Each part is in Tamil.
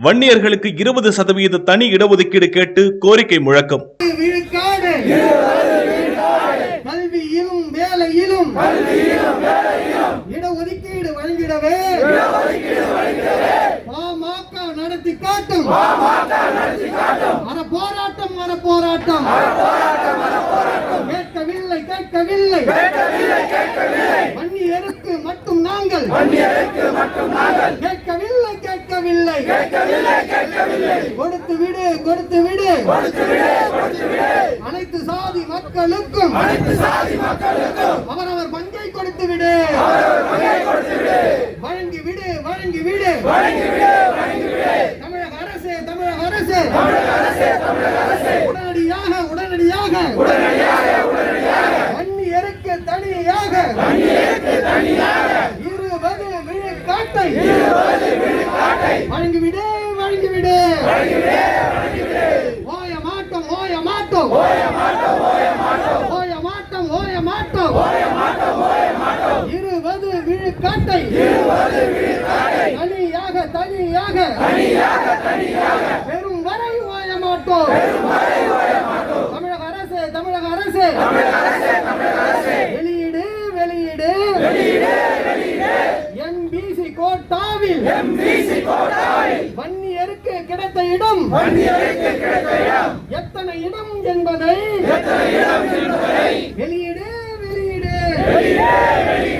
வன்னியர்களுக்கு இருபது சதவீத தனி இடஒதுக்கீடு கேட்டு கோரிக்கை முழக்கம். விழுக்காடு கல்வியிலும் வேலையிலும் இடஒதுக்கீடு வழங்கிடவே பாமக நடத்தி காட்டும் அற போராட்டம் அற போராட்டம் கேட்கவில்லை கேட்கவில்லை வன்னியருக்கு மட்டும் நாங்கள் கேட்கவில்லை கேட்கவில்லை. கொடுத்து விடு கொடுத்து விடு. அனைத்து சாதி மக்களுக்கும் அவரவர் பங்கை கொடுத்து விடு. வழங்கி விடு வழங்கி விடு. தமிழக அரசு தமிழக அரசு. உடனடியாக உடனடியாக. வன்னியருக்கு தனியாக. இருபது விழுக்காட்டை வழங்கிவிடு விடு வழங்கி விடு ஓய மாட்டோம் ஓய மாட்டோம். ஓய மாட்டோம் ஓய மாட்டோம். இருபது விழுக்காட்டை. தனியாக தனியாக. பெரும் வரை ஓய மாட்டோம். தமிழக அரசு தமிழக அரசு. வெளியீடு வெளியீடு. தாவில் எம்பிசி கோட்டாவில். வன்னியருக்கு கிடைத்த இடம். வன்னியருக்கு எத்தனை இடம் என்பதை. வெளியீடு வெளியீடு. என்பதை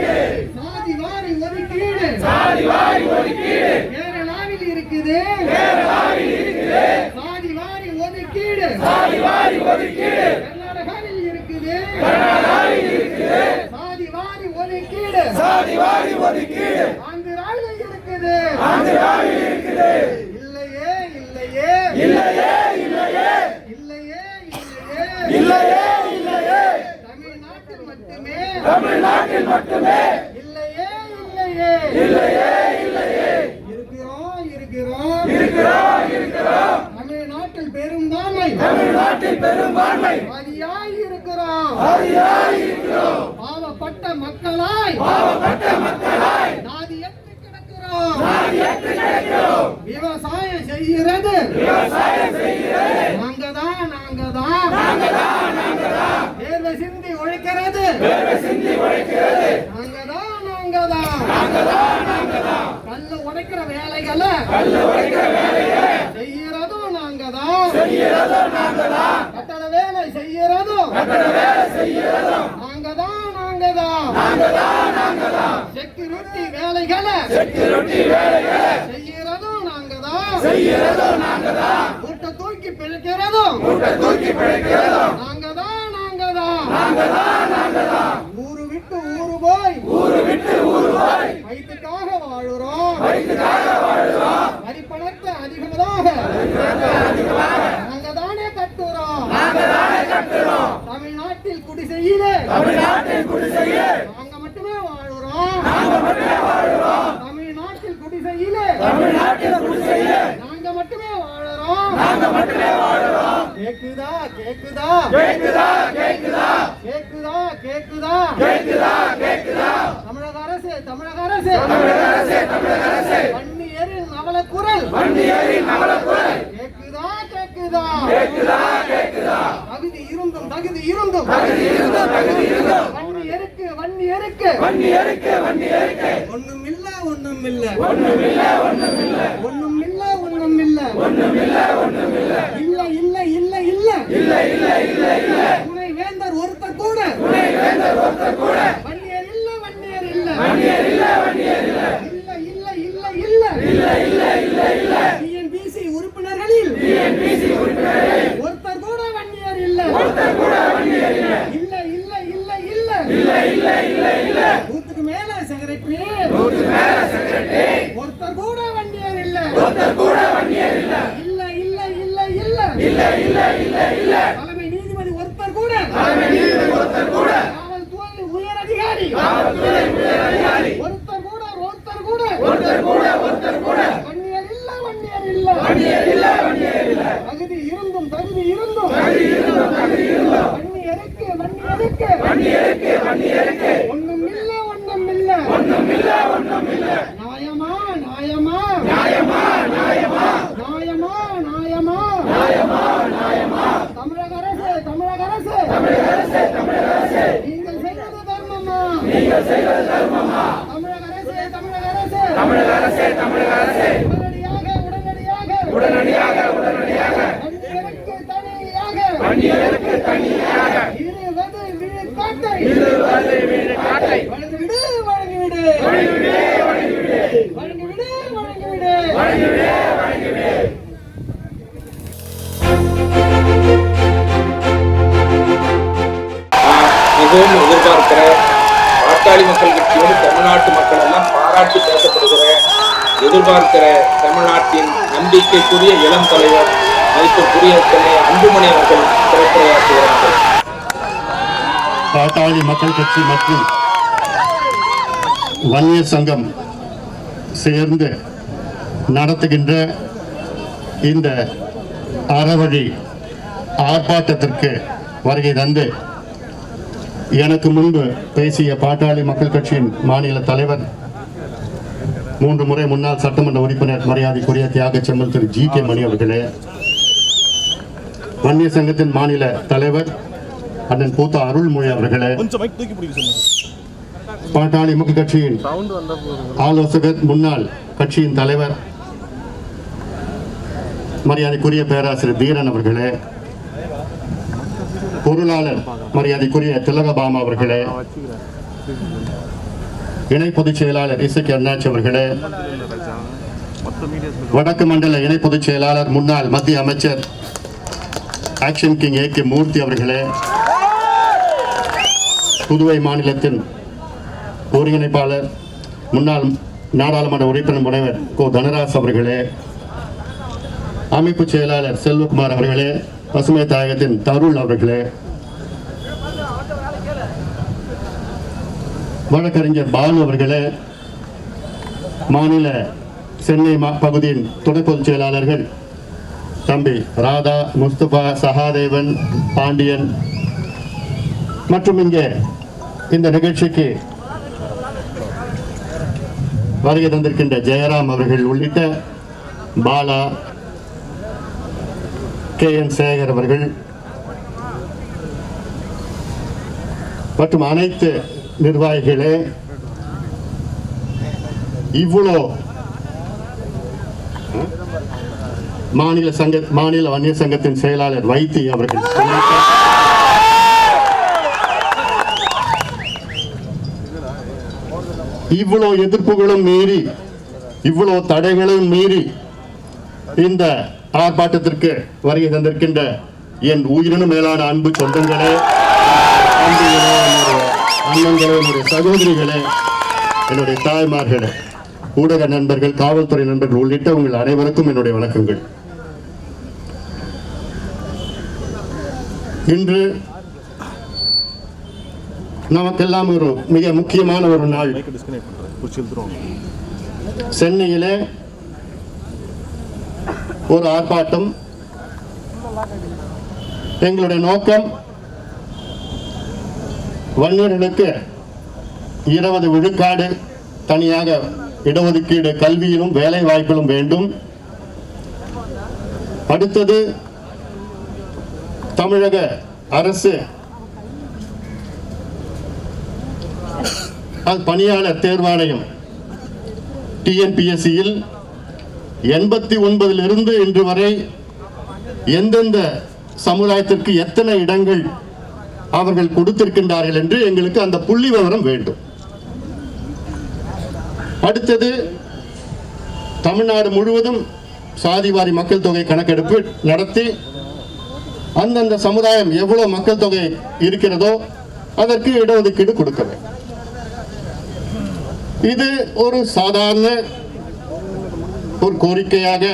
சாதி வாரி ஒதுக்கீடு. சாதி வாரி ஒதுக்கீடு. கேரளாவில் இருக்குது. கேரளாவில் இருக்குது. சாதி வாரி ஒதுக்கீடு. சாதி வாரி ஒதுக்கீடு. கர்நாடகாவில் இருக்குது. கர்நாடகாவில் சாதி வாரி ஒதுக்கீடு. சாதி வாரி ஒதுக்கீடு. defender! செய்யறதும் நாங்க தான் கட்டட வேலை செய்யறதும். கட்டட வேலை செய்யறதும் நாங்க தான் நாங்க தான். நாங்க தான் நாங்க தான் செக்யூரிட்டி வேலைகளை செக்யூரிட்டி வேலைகளை செய்யறதும் நாங்க தான் செய்யறதும் நாங்க தான் கூட்ட தூக்கி பிழைக்கிறதும் கூட்ட தூக்கி பிழைக்கிறதும் நாங்க தான் நாங்க தான் நாங்க தான் நாங்க தான் ஊரு விட்டு ஊரு போய் ஊரு விட்டு ஊரு போய் வயிற்றுக்காக வாழுறோம் வயிற்றுக்காக வாழுறோம் வரி பணத்தை அதிகமாக நாங்க தானே கட்டுறோம் நாங்க தானே கட்டுறோம் தமிழ்நாட்டில் குடிசையிலே தமிழ்நாட்டில் குடிசையிலே நாங்க மட்டுமே வாழுறோம் நாங்க மட்டுமே வாழுறோம் தமிழ்நாட்டில் குடிசையிலே தமிழ்நாட்டில் குடிசையிலே நாங்க மட்டுமே வாழுறோம் நாங்க மட்டுமே வாழுறோம் கேக்குதா கேக்குதா கேக்குதா கேக்குதா கேக்குதா கேக்குதா கேக்குதா கேக்குதா தமிழக அரசு தமிழக அரசு தமிழக அரசு தமிழக அரசு வன்னியரின் அவல குரல் வன்னியரின் அவல குரல் கேக்குதா கேக்குதா கேக்குதா கேக்குதா தகுதி இருந்தும் தகுதி இருந்தும். தகுதி இருந்தும் தகுதி இருந்தும் வன்னியருக்கு வன்னியருக்கு. வன்னியருக்கு வன்னியருக்கு ஒண்ணும் இல்ல ஒண்ணும் இல்ல ஒண்ணும் இல்ல ஒண்ணும் இல்ல ஒண்ணும் இல்ல. ஒண்ணும் இல்ல ஒண்ணும் இல்ல ஒண்ணும் இல்ல இல்ல இல்ல இல்ல இல்ல இல்ல இல்ல இல்ல இல்ல துணை வேந்தர் ஒருத்தர் கூட. துணை வேந்தர் ஒருத்தர் கூட வன்னியர் இல்ல வன்னியர் இல்ல. வன்னியர் இல்ல வன்னியர் இல்ல இல்ல. இல்ல இல்ல இல்ல இல்ல. இல்ல இல்ல இல்ல டிஎன்பிசி உறுப்பினர்களில். டிஎன்பிசி உறுப்பினர்களில் ஒருத்தர் கூட வன்னியர் இல்ல ஒருத்தர் கூட வன்னியர் இல்ல இல்ல இல்ல இல்ல. இல்ல இல்ல இல்ல இல்ல இல்ல நூத்துக்கு மேல செக்ரட்டரி நூத்துக்கு மேல செக்ரட்டரி ஒருத்தர் கூட வன்னியர் இல்ல. ஒருத்தர் கூட வன்னியர் இல்ல இல்ல இல்ல இல்ல. இல்ல இல்ல இல்ல இல்ல இல்ல தலைமை நீதிபதி ஒருத்தர் கூட. தலைமை நீதிபதி ஒருத்தர் கூட காவல்துறை உயர் அதிகாரி. காவல்துறை ஒண்ணும் இல்ல ஒண்ணும் இல்ல ஒண்ணும் இல்ல ஒண்ணும் இல்ல நியாயமா நியாயமா? நியாயமா நியாயமா? நியாயமா நியாயமா நியாயமா நியாயமா தமிழக அரசு தமிழக அரசு. தமிழக தமிழக அரசு நீங்கள் செய்வது தர்மமா? செய்வது தர்மமா தமிழக அரசு தமிழக அரசு. தமிழக அரசு தமிழக அரசு உடனடியாக உடனடியாக. உடனடியாக உடனடியாக தனியாக தனியாக. மிகவும் இருக்கிற பாட்டாளி மக்கள் கட்சியோடு தமிழ்நாட்டு மக்கள் எல்லாம் பாராட்டி பேசப்படுகிற எதிர்பார்க்கிற தமிழ்நாட்டின் நம்பிக்கைக்குரிய இளம் தலைவர் மதிப்புக்குரிய அன்புமணி அவர்கள் சிறப்புரையாற்றுகிறார்கள். பாட்டாளி மக்கள் கட்சி மற்றும் வன்னிய சங்கம் சேர்ந்து நடத்துகின்ற இந்த அறவழி ஆர்ப்பாட்டத்திற்கு வருகை தந்து எனக்கு முன்பு பேசிய பாட்டாளி மக்கள் கட்சியின் மாநில தலைவர் மூன்று முறை முன்னாள் சட்டமன்ற உறுப்பினர் மரியாதைக்குரிய தியாக செம்மல் திரு ஜி கே மணி அவர்களே வன்னிய சங்கத்தின் மாநில தலைவர் அண்ணன் பூத்தா அருள்மொழி அவர்களே பாட்டாளி மக்கள் கட்சியின் ஆலோசகர் முன்னாள் கட்சியின் தலைவர் மரியாதைக்குரிய பேராசிரியர் தீரன் அவர்களே பொருளாளர் மரியாதைக்குரிய திலகபாமா அவர்களே இணை பொதுச் செயலாளர் இசைக்கு அண்ணாச்சி அவர்களே வடக்கு மண்டல இணை பொதுச் செயலாளர் முன்னாள் மத்திய அமைச்சர் action king A K Moorthy அவர்களே புதுவை மாநிலத்தின் ஒருங்கிணைப்பாளர் முன்னாள் நாடாளுமன்ற உறுப்பினர் முனைவர் கோ தனராஜ் அவர்களே அமைப்பு செயலாளர் செல்வகுமார் அவர்களே பசுமை தாயகத்தின் தருள் அவர்களே. வழக்கறிஞர் பாலு அவர்களே மாநில சென்னை மா- பகுதியின் துணை பொதுச் செயலாளர்கள் தம்பி ராதா முஸ்துபா சகாதேவன் பாண்டியன் மற்றும் இங்கே இந்த நிகழ்ச்சிக்கு வருகை தந்திருக்கின்ற ஜெயராம் அவர்கள் உள்ளிட்ட பாலா கே. என். சேகர் அவர்கள் மற்றும் அனைத்து நிர்வாகிகளே இவ்வளோ மாநில சங்க மாநில வன்னிய சங்கத்தின் செயலாளர் வைத்தி அவர்கள் இவ்வளோ எதிர்ப்புகளும் மீறி இவ்வளோ தடைகளும் மீறி இந்த ஆர்ப்பாட்டத்திற்கு வருகை தந்திருக்கின்ற என் உயிரினும் மேலான அன்பு சொந்தங்களே அண்ணங்களே என்னுடைய சகோதரிகளே என்னுடைய தாய்மார்களே ஊடக நண்பர்கள் காவல்துறை நண்பர்கள் உள்ளிட்ட உங்கள் அனைவருக்கும் என்னுடைய வணக்கங்கள். இன்று நமக்கெல்லாம் ஒரு மிக முக்கியமான ஒரு நாள். சென்னையிலே ஒரு ஆர்ப்பாட்டம். எங்களுடைய நோக்கம் வன்னியர்களுக்கு இருபது விழுக்காடு தனியாக இடஒதுக்கீடு கல்வியிலும் வேலை வாய்ப்பிலும் வேண்டும். அடுத்தது தமிழக அரசு பணியாளர் தேர்வாணையம் டிஎன்பிஎஸ்சியில் எண்பத்தி ஒன்பதிலிருந்து இன்று வரை எந்தெந்த சமுதாயத்திற்கு எத்தனை இடங்கள் அவர்கள் கொடுத்திருக்கின்றார்கள் என்று எங்களுக்கு அந்த புள்ளி விவரம் வேண்டும். அடுத்தது தமிழ்நாடு முழுவதும் சாதிவாரி மக்கள் தொகை கணக்கெடுப்பு நடத்தி அந்தந்த சமுதாயம் எவ்வளவு மக்கள் தொகை இருக்கிறதோ அதற்கு இடஒதுக்கீடு கொடுக்க இது ஒரு சாதாரண ஒரு கோரிக்கையாக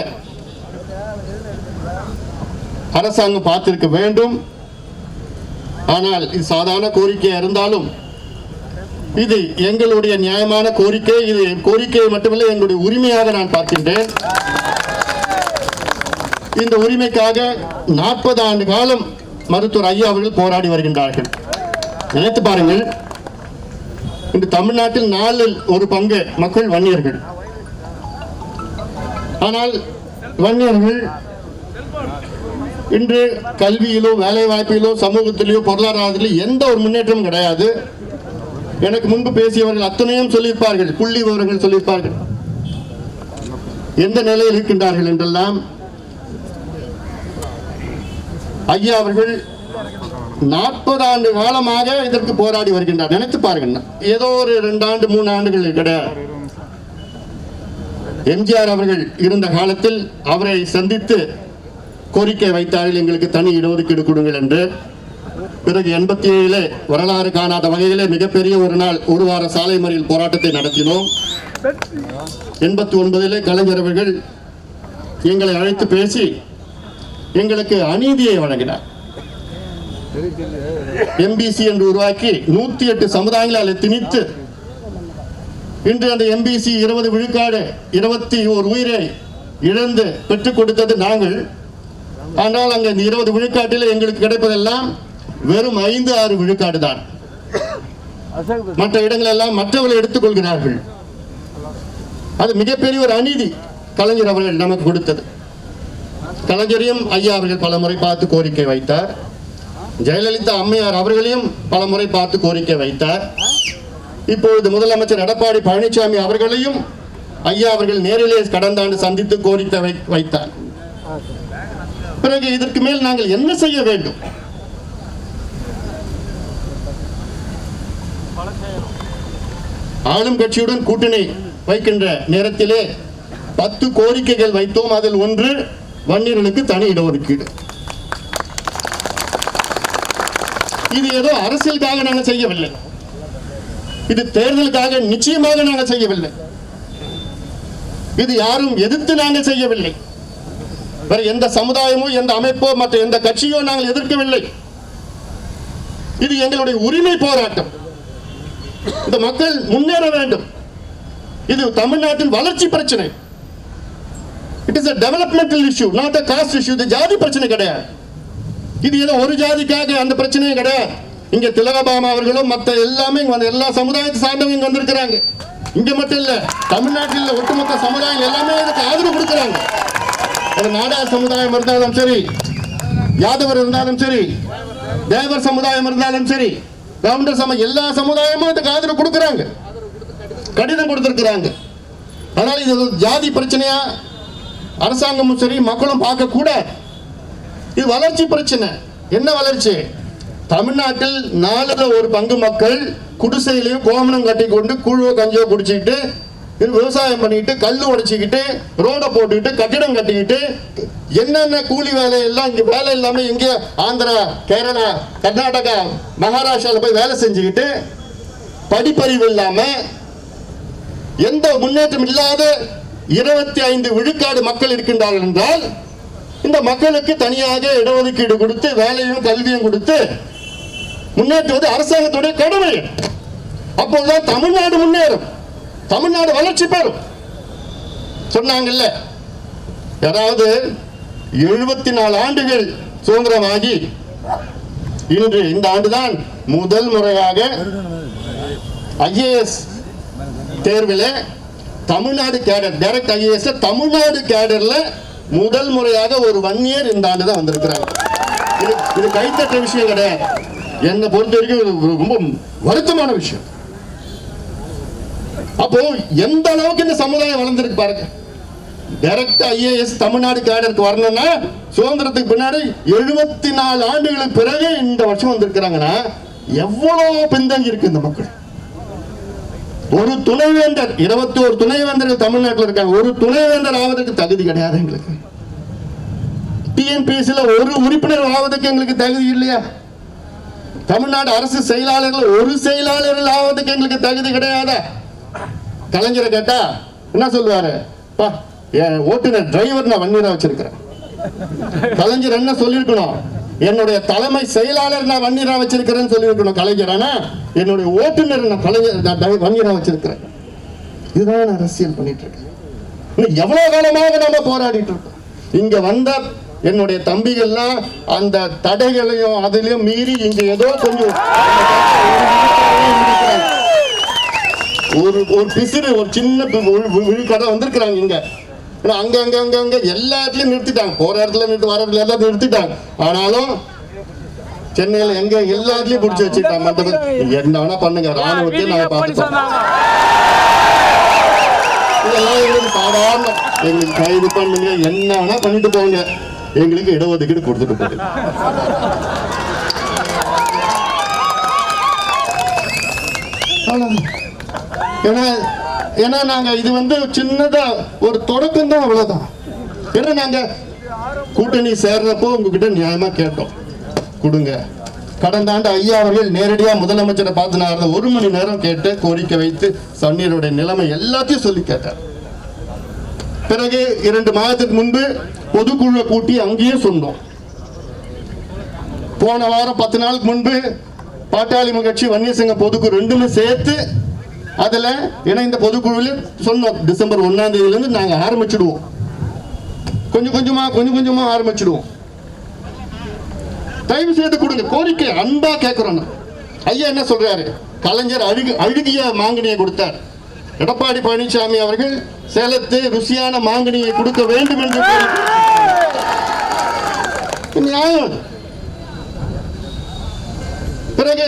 அரசாங்கம் பார்த்திருக்க வேண்டும். ஆனால் இது சாதாரண கோரிக்கையாக இருந்தாலும் இது எங்களுடைய நியாயமான கோரிக்கை. இது கோரிக்கை மட்டுமல்ல எங்களுடைய உரிமையாக நான் பார்க்கின்றேன். இந்த உரிமைக்காக நாற்பது ஆண்டு காலம் மருத்துவர் ஐயா அவர்கள் போராடி வருகின்றார்கள். நினைத்து பாருங்கள் இன்று தமிழ்நாட்டில் நாலில் ஒரு பங்கு மக்கள் வன்னியர்கள். ஆனால் வன்னியர்கள் இன்று கல்வியிலோ வேலை வாய்ப்பிலோ சமூகத்திலோ பொருளாதாரத்திலோ எந்த ஒரு முன்னேற்றமும் கிடையாது. எனக்கு முன்பு பேசியவர்கள் அத்தனையும் சொல்லியிருப்பார்கள் புள்ளி விவரங்கள் சொல்லியிருப்பார்கள். எந்த நிலையில் இருக்கின்றார்கள் என்றெல்லாம் ஐயா அவர்கள் நாற்பது ஆண்டு காலமாக இதற்கு போராடி வருகின்றார். நினைத்து பாருங்க ஏதோ ஒரு ரெண்டு ஆண்டு மூணு ஆண்டுகள் கிடையாது எம்ஜிஆர் அவர்கள் இருந்த காலத்தில் அவரை சந்தித்து கோரிக்கை வைத்தார்கள் எங்களுக்கு தனி இடஒதுக்கீடு கொடுங்கள் என்று. பிறகு எண்பத்தி ஏழிலே வரலாறு காணாத வகையிலே மிகப்பெரிய ஒரு நாள் ஒரு வார சாலை மறியல் போராட்டத்தை நடத்தினோம். எண்பத்தி ஒன்பதிலே கலைஞர் அவர்கள் எங்களை அழைத்து பேசி எங்களுக்கு அநீதியை வழங்கினார். எம்பிசி என்று உருவாக்கி நூத்தி எட்டு சமுதாயங்களால் திணித்து இன்று அந்த எம்பிசி இருபது விழுக்காடு இருபத்தி ஒரு உயிரை இழந்து பெற்றுக் கொடுத்தது நாங்கள். ஆனால் அங்கே இந்த இருபது விழுக்காட்டில் எங்களுக்கு கிடைப்பதெல்லாம் வெறும் ஐந்து ஆறு விழுக்காடு தான். மற்ற இடங்கள் எல்லாம் மற்றவர்கள் எடுத்துக்கொள்கிறார்கள் அது மிகப்பெரிய ஒரு அநீதி கலைஞர் அவர்கள் நமக்கு கொடுத்தது. கலைஞரையும் ஐயா அவர்கள் பல முறை பார்த்து கோரிக்கை வைத்தார். ஜெயலலிதா அம்மையார் அவர்களையும் பல முறை பார்த்து கோரிக்கை வைத்தார். இப்பொழுது முதலமைச்சர் எடப்பாடி பழனிசாமி அவர்களையும் ஐயா அவர்கள் நேரிலே கடந்த ஆண்டு சந்தித்து கோரிக்கை வை- வைத்தார். பிறகு இதற்கு மேல் நாங்கள் என்ன செய்ய வேண்டும்? ஆளும் கட்சியுடன் கூட்டணி வைக்கின்ற நேரத்திலே பத்து கோரிக்கைகள் வைத்தோம். அதில் ஒன்று வன்னியர்களுக்கு தனி இடஒதுக்கீடு. இது ஏதோ அரசியலுக்காக நாங்கள் செய்யவில்லை. இது தேர்தலுக்காக நிச்சயமாக நாங்கள் செய்யவில்லை. இது யாரும் எதிர்த்து நாங்கள் செய்யவில்லை. வேற எந்த சமுதாயமோ எந்த அமைப்போ மற்ற எந்த கட்சியோ நாங்கள் எதிர்க்கவில்லை. இது எங்களுடைய உரிமை போராட்டம். இந்த மக்கள் முன்னேற வேண்டும். இது தமிழ்நாட்டின் வளர்ச்சி பிரச்சனை. It is a developmental issue not a caste issue இது ஜாதி பிரச்சனை கிடையாது. இது ஏதோ ஒரு ஜாதிக்காக அந்த பிரச்சனையும் கிடையாது. இங்க திலகபாமா அவர்களும் மற்ற எல்லாமே வந்து எல்லா சமுதாயத்தை சார்ந்தவங்க இங்க வந்திருக்கிறாங்க. இங்க மட்டும் இல்ல தமிழ்நாட்டில் ஒட்டுமொத்த சமுதாயம் எல்லாமே இதுக்கு ஆதரவு கொடுக்கிறாங்க. அது நாடார் சமுதாயம் இருந்தாலும் சரி யாதவர் இருந்தாலும் சரி தேவர் சமுதாயம் இருந்தாலும் சரி கவுண்டர் சம எல்லா சமுதாயமும் இதுக்கு ஆதரவு கொடுக்கிறாங்க. கடிதம் கொடுத்திருக்கிறாங்க. அதனால இது ஜாதி பிரச்சனையா? அரசாங்கமும் சரி மக்களும் பார்க்க இது வளர்ச்சி பிரச்சனை. என்ன வளர்ச்சி? தமிழ்நாட்டில் நாலுல ஒரு பங்கு மக்கள் குடிசையிலையும் கோமணம் கட்டி கொண்டு கூழோ கஞ்சியோ குடிச்சுக்கிட்டு விவசாயம் பண்ணிக்கிட்டு கல் உடைச்சிக்கிட்டு ரோடை போட்டுக்கிட்டு கட்டிடம் கட்டிக்கிட்டு என்னென்ன கூலி வேலை எல்லாம் இங்க வேலை இல்லாம இங்கே ஆந்திரா கேரளா கர்நாடகா மகாராஷ்டிரால போய் வேலை செஞ்சுக்கிட்டு படிப்பறிவு இல்லாம எந்த முன்னேற்றம் இல்லாத இருபத்தி ஐந்து விழுக்காடு மக்கள் இருக்கின்றார்கள் என்றால் இந்த மக்களுக்கு தனியாக இடஒதுக்கீடு கொடுத்து வேலையும் கல்வியும் கொடுத்து முன்னேற்றுவது அரசாங்கத்துடைய கடமை. அப்போதுதான் தமிழ்நாடு முன்னேறும். தமிழ்நாடு வளர்ச்சி பெறும். சொன்னாங்கல்ல யாராவது எழுபத்தி நாலு ஆண்டுகள் சுதந்திரமாகி இன்று இந்த ஆண்டுதான் முதல் முறையாக ஐஏஎஸ் தேர்வில் Tamil Nadu cadre direct IAS Tamil Nadu கேடர்ல முதல் முறையாக ஒரு ஒன் இயர் இந்த ஆண்டு தான் வந்திருக்கிறாங்க இது இது கைத்தட்ட விஷயம் கிடையாது. என்னை பொறுத்த வரைக்கும் ரொம்ப வருத்தமான விஷயம். அப்போ எந்த அளவுக்கு இந்த சமுதாயம் வளர்ந்துருக்கு பாருங்க. டைரக்ட் ஐஏஎஸ் தமிழ்நாடு கேடருக்கு வரணும்னா சுதந்திரத்துக்கு பின்னாடி எழுபத்தி நாலு ஆண்டுகளுக்கு பிறகு இந்த வருஷம் வந்திருக்கிறாங்கன்னா எவ்வளவு பின்தங்கி இருக்கு இந்த மக்கள். ஒரு துணைவேந்தர் இருபத்தி ஒரு துணைவேந்தர்கள் தமிழ்நாட்டில் இருக்காங்க. ஒரு துணைவேந்தர் ஆவதற்கு தகுதி கிடையாது எங்களுக்கு. டிஎன்பிஎஸ்சியில் ஒரு உறுப்பினர் ஆவதற்கு எங்களுக்கு தகுதி இல்லையா? தமிழ்நாடு அரசு செயலாளர்கள் ஒரு செயலாளர்கள் ஆவதற்கு எங்களுக்கு தகுதி கிடையாத? கலைஞரை கேட்டா என்ன சொல்லுவாரு? பா என் ஓட்டுநர் டிரைவர் நான் வன்னியரா வச்சிருக்கிறேன். கலைஞர் என்ன சொல்லியிருக்கணும்? என்னுடைய தலைமை செயலாளர் நான் வன்னியரா வச்சிருக்கிறேன்னு சொல்லியிருக்கணும் கலைஞர். ஆனா என்னுடைய ஓட்டுநர் நான் கலைஞர் நான் டி- வச்சிருக்கிறேன். இதுதான் நான் அரசியல் பண்ணிட்டு இருக்கேன். இன்னும் எவ்வளவு காலமாக நம்ம போராடிட்டு இருக்கோம்? இங்க வந்த என்னுடைய தம்பிகள்லாம் அந்த தடைகளையும் அதிலையும் மீறி இங்க ஏதோ கொஞ்சம் ஒரு ஒரு பிசிறு ஒரு சின்ன விழுக்கடை வந்திருக்கிறாங்க இங்க. அங்க அங்க அங்க அங்க எல்லா இடத்துலயும் நிறுத்திட்டாங்க. போற இடத்துல நிறுத்தி வர இடத்துல எல்லாம் நிறுத்திட்டாங்க. ஆனாலும் சென்னையில எங்க எல்லா இடத்துலயும் பிடிச்சி வச்சுட்டாங்க மண்டபம் என்ன வேணா பண்ணுங்க. ராணுவத்தையும் நாங்க பார்த்துட்டோம் இதெல்லாம் எங்களுக்கு சாதாரண எங்களுக்கு கைது பண்ணுங்க. என்ன வேணா பண்ணிட்டு போங்க. எங்களுக்கு இடஒதுக்கீடு கொடுத்துட்டு போகுது ஏன்னா ஏன்னா நாங்க இது வந்து சின்னதா ஒரு தொடக்கம் தான் அவ்வளவுதான். ஏன்னா நாங்க கூட்டணி சேர்றப்போ உங்ககிட்ட நியாயமா கேட்டோம். கொடுங்க. கடந்த ஆண்டு ஐயா அவர்கள் நேரடியாக முதலமைச்சரை பார்த்து நான் ஒரு மணி நேரம் கேட்டு கோரிக்கை வைத்து சன்னீருடைய நிலைமை எல்லாத்தையும் சொல்லி கேட்டார். பிறகு இரண்டு மாதத்துக்கு முன்பு பொதுக்குழுவை கூட்டி அங்கேயே சொன்னோம். போன வாரம் பத்து நாளுக்கு முன்பு பாட்டாளி கட்சி வன்னியசங்க பொதுக்குழு ரெண்டுமே சேர்த்து அதுல இணைந்த பொதுக்குழுவில் சொன்னோம். டிசம்பர் ஒன்னாம் தேதியில இருந்து நாங்க ஆரம்பிச்சிடுவோம். கொஞ்சம் கொஞ்சமா கொஞ்சம் கொஞ்சமா ஆரம்பிச்சிடுவோம். தயவு செய்து கொடுங்க. கோரிக்கை அன்பா கேட்கிறோம் ஐயா என்ன சொல்றாரு? கலைஞர் அழுகு அழுகிய மாங்கனியை கொடுத்தார். எடப்பாடி பழனிசாமி அவர்கள் சேலத்து ருசியான மாங்கனியை கொடுக்க வேண்டும் என்று நியாயம். பிறகு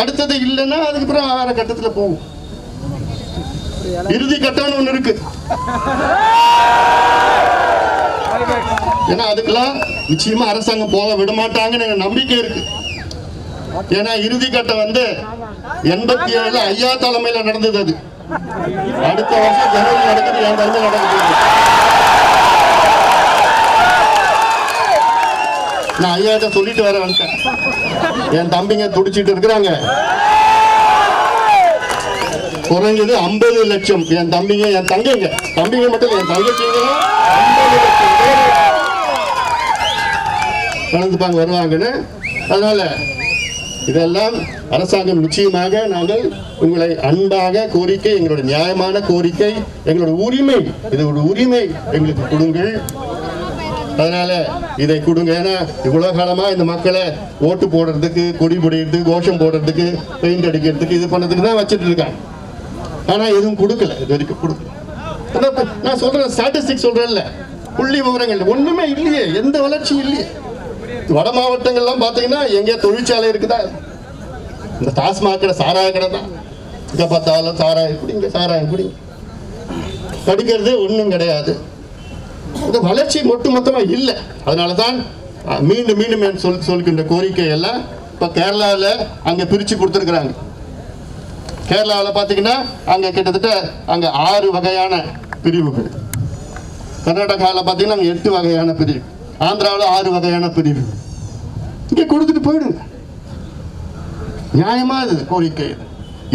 அடுத்தது இல்லைன்னா அதுக்கப்புறம் வேற கட்டத்தில் போகும் இறுதி கட்டம்னு ஒண்ணு இருக்கு. ஏன்னா அதுக்கெல்லாம் நிச்சயமா அரசாங்கம் போக விட மாட்டாங்கன்னு எனக்கு நம்பிக்கை இருக்கு. ஏன்னா இறுதி கட்டம் வந்து எண்பத்தி ஏழுல ஐயா தலைமையில நடந்தது அது. அடுத்த வருஷம் ஜனவரி நடக்குது என் தலைமை நடக்குது. நான் ஐயாட்ட சொல்லிட்டு வர வந்துட்டேன். என் தம்பிங்க துடிச்சிட்டு இருக்கிறாங்க. குறைஞ்சது ஐம்பது லட்சம். என் தம்பிங்க என் தங்கைங்க. தம்பிங்க மட்டும் என் தங்கச்சிங்க. ஐம்பது லட்சம் கலந்துப்பாங்க வருவாங்கன்னு. அதனால இதெல்லாம் அரசாங்கம் நிச்சயமாக நாங்கள் உங்களை அன்பாக கோரிக்கை எங்களுடைய நியாயமான கோரிக்கை எங்களுடைய உரிமை இது ஒரு உரிமை எங்களுக்கு கொடுங்கள். அதனால இதை கொடுங்க. ஏன்னா இவ்வளோ காலமாக இந்த மக்களை ஓட்டு போடுறதுக்கு கொடி பிடிக்கிறதுக்கு கோஷம் போடுறதுக்கு பெயிண்ட் அடிக்கிறதுக்கு இது பண்ணதுக்கு தான் வச்சுட்டு இருக்காங்க. ஆனால் எதுவும் கொடுக்கல. இது வரைக்கும் கொடுக்கல. நான் சொல்றேன் ஸ்டாட்டிஸ்டிக் சொல்றேன்ல. புள்ளி விவரங்கள் ஒண்ணுமே இல்லையே. எந்த வளர்ச்சியும் இல்லையே. வட மாவட்டங்கள்லாம் பார்த்தீங்கன்னா எங்கேயா தொழிற்சாலை இருக்குதா? இந்த டாஸ்மாக சாராய கடை தான். இங்கே பார்த்தாலும் சாராயம் குடிங்க சாராயம் குடிங்க. படிக்கிறது ஒன்றும் கிடையாது. இந்த வளர்ச்சி ஒட்டு மொத்தமாக இல்லை. அதனால தான் மீண்டும் மீண்டும் என் சொல் சொல்கின்ற கோரிக்கை எல்லாம் இப்போ கேரளாவில் அங்கே பிரித்து கொடுத்துருக்குறாங்க. கேரளாவில் பார்த்தீங்கன்னா அங்கே கிட்டத்தட்ட அங்கே ஆறு வகையான பிரிவுகள். கர்நாடகாவில் பார்த்தீங்கன்னா அங்கே எட்டு வகையான பிரிவு. ஆந்திராவில் ஆறு வகையான பிரிவு. இங்கே கொடுத்துட்டு போயிடுங்க நியாயமா இது கோரிக்கை இது.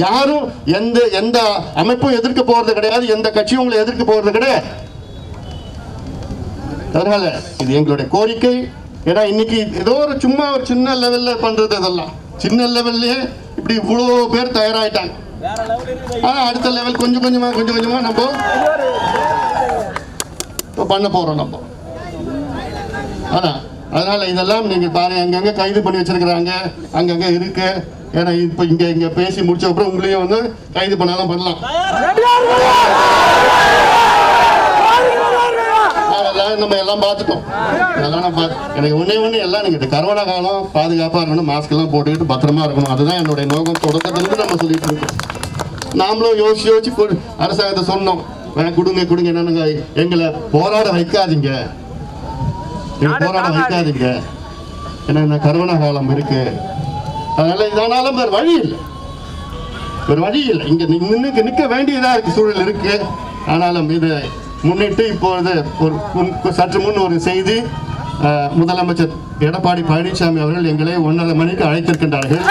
யாரும் எந்த எந்த அமைப்பும் எதிர்க்க போறது கிடையாது எந்த கட்சியும் உங்களை எதிர்க்க போறது கிடையாது. அதனால இது எங்களுடைய கோரிக்கை. ஏன்னா இன்னைக்கு ஏதோ ஒரு சும்மா ஒரு சின்ன லெவல்ல பண்றது இதெல்லாம். சின்ன லெவல்லயே இப்படி இவ்வளோ பேர் தயாராயிட்டாங்க. ஆனா அடுத்த லெவல் கொஞ்சம் கொஞ்சமா கொஞ்சம் கொஞ்சமா நம்ம பண்ண போறோம் நம்ம. ஆனா அதனால் இதெல்லாம் நீங்கள் பாருங்க அங்கங்கே கைது பண்ணி வச்சிருக்கிறாங்க. அங்கங்கே இருக்கு. ஏன்னா இப்போ இங்கே இங்கே பேசி முடிச்ச அப்புறம் உங்களையும் வந்து கைது பண்ணாலும் பண்ணலாம். அதெல்லாம் நம்ம எல்லாம் பார்த்துட்டோம் அதெல்லாம் நான் பார்த்து எனக்கு ஒன்றே ஒன்று எல்லாம் நீங்க இந்த கரோனா காலம் பாதுகாப்பாக இருக்கணும் மாஸ்க் போட்டுக்கிட்டு பத்திரமா இருக்கணும். அதுதான் என்னுடைய நோக்கம். தொடக்கத்திலிருந்து நம்ம சொல்லிட்டு இருக்கோம். நாமளும் யோசிச்சு யோசிச்சு கொடு- அரசாங்கத்தை சொன்னோம். வேணா கொடுங்க கொடுங்க என்னங்க எங்களை போராட வைக்காதீங்க. எங்களை போராட வைக்காதீங்க ஏன்னா இந்த கரோனா காலம் இருக்கு. அதனால இதனாலும் வேறு வழி இல்லை. வேறு வழி இல்லை. இங்க நின்று நிற்க வேண்டியதா இருக்கு சூழல் இருக்கு. ஆனாலும் இதை முன்னிட்டு இப்பொழுது ஒரு சற்று முன் ஒரு செய்தி முதலமைச்சர் எடப்பாடி பழனிசாமி அவர்கள் எங்களை ஒன்றரை மணிக்கு அழைத்திருக்கின்றார்கள்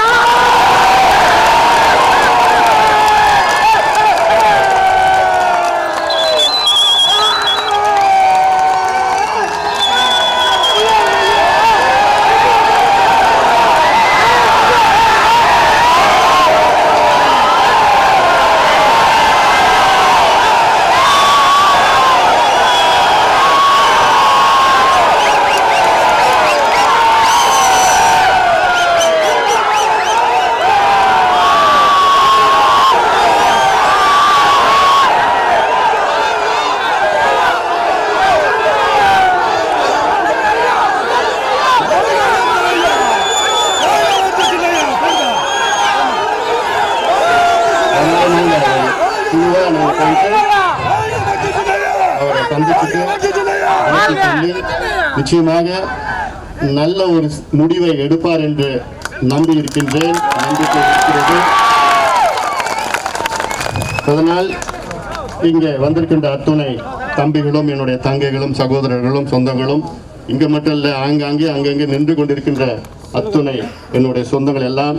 அதனால நாங்க குழுவா நாங்க போயிட்டு அவரை சந்திச்சுட்டு அழைத்து சொல்லி நிச்சயமாக நல்ல ஒரு முடிவை எடுப்பார் என்று நம்பி இருக்கின்றேன். நம்பிக்கை இருக்கிறது. அதனால் இங்கே வந்திருக்கின்ற அத்துணை தம்பிகளும் என்னுடைய தங்கைகளும் சகோதரர்களும் சொந்தங்களும் இங்க மட்டும் இல்ல ஆங்காங்கே அங்கங்கே நின்று கொண்டிருக்கின்ற அத்துணை என்னுடைய சொந்தங்கள் எல்லாம்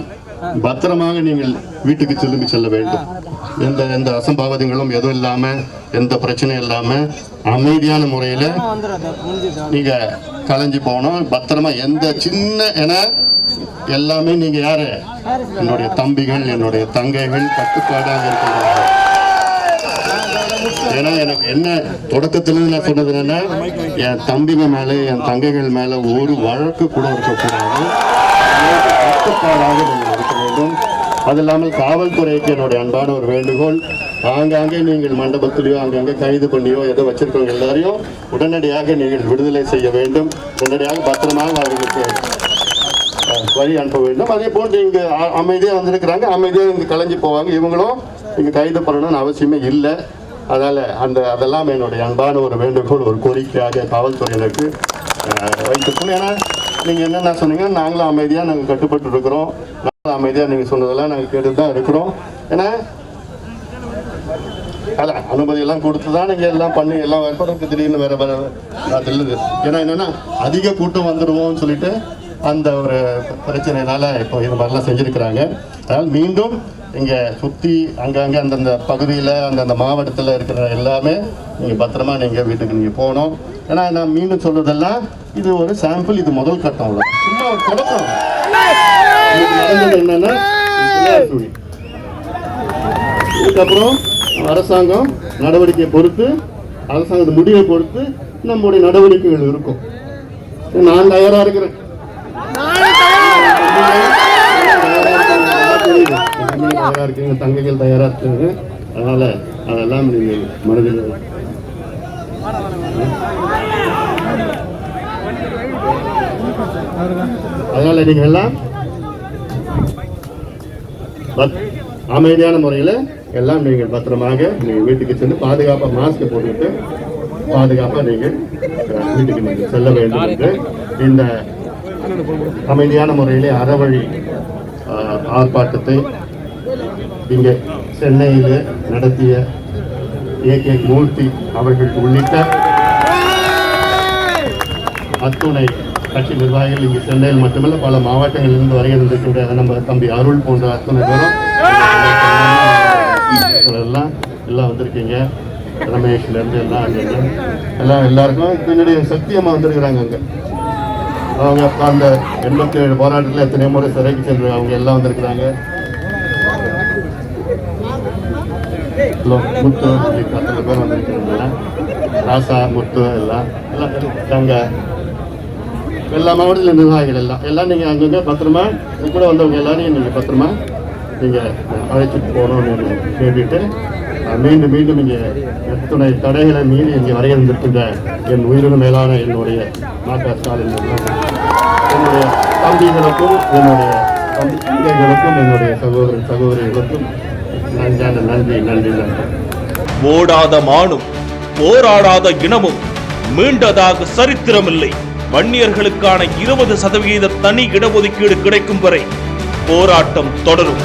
பத்திரமாக நீங்கள் வீட்டுக்கு திரும்பி செல்ல வேண்டும். எந்த எந்த அசம்பாவிதங்களும் எதுவும் இல்லாம எந்த பிரச்சனையும் இல்லாம அமைதியான முறையில நீங்க கலைஞ்சு போகணும். பத்திரமா எந்த சின்ன என எல்லாமே நீங்க யாரு? என்னுடைய தம்பிகள் என்னுடைய தங்கைகள் கட்டுப்பாடாக இருக்கிறார்கள். ஏன்னா எனக்கு என்ன தொடக்கத்துல நான் சொன்னது என்னன்னா என் தம்பிங்க மேல என் தங்கைகள் மேல ஒரு வழக்கு கூட இருக்கக்கூடாது. கட்டுப்பாடாக நீங்கள் இருக்க வேண்டும். அது இல்லாமல் காவல்துறைக்கு என்னுடைய அன்பான ஒரு வேண்டுகோள். ஆங்காங்கே நீங்கள் மண்டபத்திலேயோ அங்கங்கே கைது பண்ணியோ எதோ வச்சிருக்கவங்க எல்லாரையும் உடனடியாக நீங்கள் விடுதலை செய்ய வேண்டும். உடனடியாக பத்திரமாக அவர்களுக்கு வழி அனுப்ப வேண்டும். அதே போன்று இங்கு அமைதியாக வந்திருக்கிறாங்க. அமைதியாக இங்கு கலைஞ்சு போவாங்க. இவங்களும் இங்கே கைது பண்ணணும்னு அவசியமே இல்லை. அதனால் அந்த அதெல்லாம் என்னுடைய அன்பான ஒரு வேண்டுகோள் ஒரு கோரிக்கையாக காவல்துறையினருக்கு அஹ், வைத்திருக்கணும் ஏன்னா நீங்கள் என்னென்ன சொன்னீங்க நாங்களும் அமைதியாக நாங்கள் கட்டுப்பட்டு இருக்கிறோம் அமைதியாக அமைதியா நீங்க சொன்னதெல்லாம் நாங்கள் கேட்டு தான் இருக்கிறோம். ஏன்னா அதான் அனுமதி எல்லாம் கொடுத்து தான் நீங்க எல்லாம் பண்ணி எல்லாம் ஏற்படுறதுக்கு திடீர்னு வேற வேற அது ஏன்னா என்னன்னா அதிக கூட்டம் வந்துடுவோம்னு சொல்லிட்டு அந்த ஒரு பிரச்சனைனால இப்போ இது மாதிரிலாம் செஞ்சிருக்கிறாங்க. அதனால் மீண்டும் இங்கே சுற்றி அங்கங்கே அந்தந்த பகுதியில் அந்தந்த மாவட்டத்தில் இருக்கிற எல்லாமே நீங்கள் பத்திரமா நீங்கள் வீட்டுக்கு நீங்கள் போகணும். ஏன்னா நான் மீண்டும் சொல்றதெல்லாம் இது ஒரு சாம்பிள் இது முதல் கட்டம். சும்மா ஒரு தொடக்கம். நடந்தது என்னன்னா இதுக்கப்புறம் அரசாங்கம் நடவடிக்கையை பொறுத்து அரசாங்கத்து முடிவை பொறுத்து நம்முடைய நடவடிக்கைகள் இருக்கும். நான் தயாரா இருக்கிறேன். தயாரா இருக்கீங்க தங்கைகள் தயாரா இருக்காங்க. அதனால அதெல்லாம் நீங்கள் மனதில் அதனால நீங்க எல்லாம் அமைதியான முறையில் எல்லாம் நீங்கள் பத்திரமாக நீங்கள் வீட்டுக்கு சென்று பாதுகாப்பாக மாஸ்க் போட்டுக்கிட்டு பாதுகாப்பாக நீங்கள் வீட்டுக்கு நீங்கள் செல்ல வேண்டும் என்று இந்த அமைதியான முறையிலே அறவழி ஆர்ப்பாட்டத்தை இங்கே சென்னையில் நடத்திய ஏ கே மூர்த்தி அவர்கள் உள்ளிட்ட அத்துணை கட்சி நிர்வாகிகள் இங்கே சென்னையில் மட்டுமல்ல பல மாவட்டங்களிலிருந்து வரைய இருந்திருக்கின்ற நம்ம தம்பி அருள் போன்ற அத்தனை பேரும் எல்லாம் எல்லாம் வந்திருக்கீங்க. ரமேஷ்லேருந்து எல்லாம் அங்கே எல்லாம் எல்லாருக்கும் பின்னாடி சத்தியமா வந்திருக்கிறாங்க அங்கே. அவங்க அந்த எண்பத்தி ஏழு போராட்டத்தில் எத்தனை முறை சிறைக்கு சென்று அவங்க எல்லாம் வந்திருக்கிறாங்க. ஹலோ முத்து அத்தனை பேர் வந்திருக்கிறாங்க. ராசா முத்து எல்லாம் எல்லாம் தங்க எல்லா மாவட்டத்தில் நிர்வாகிகள் எல்லாம். எல்லாம் நீங்கள் அங்கங்கே பத்திரமா கூட வந்தவங்க எல்லாரையும் நீங்கள் பத்திரமா நீங்கள் அழைச்சிட்டு போகணும்னு கேட்டுட்டு மீண்டும் மீண்டும் இங்கே எத்தனை தடைகளை மீறி இங்கே வரைய இருந்திருக்கின்ற என் உயிரின மேலான என்னுடைய மாதா ஸ்டாலின் என்னுடைய தம்பிகளுக்கும் என்னுடைய தம்பிகளுக்கும் என்னுடைய சகோதர சகோதரிகளுக்கும் நன்றான நன்றி நன்றி நன்றி. ஓடாத மானும் போராடாத இனமும் மீண்டதாக சரித்திரமில்லை. வன்னியர்களுக்கான இருபது சதவிகித தனி இடஒதுக்கீடு கிடைக்கும் வரை போராட்டம் தொடரும்.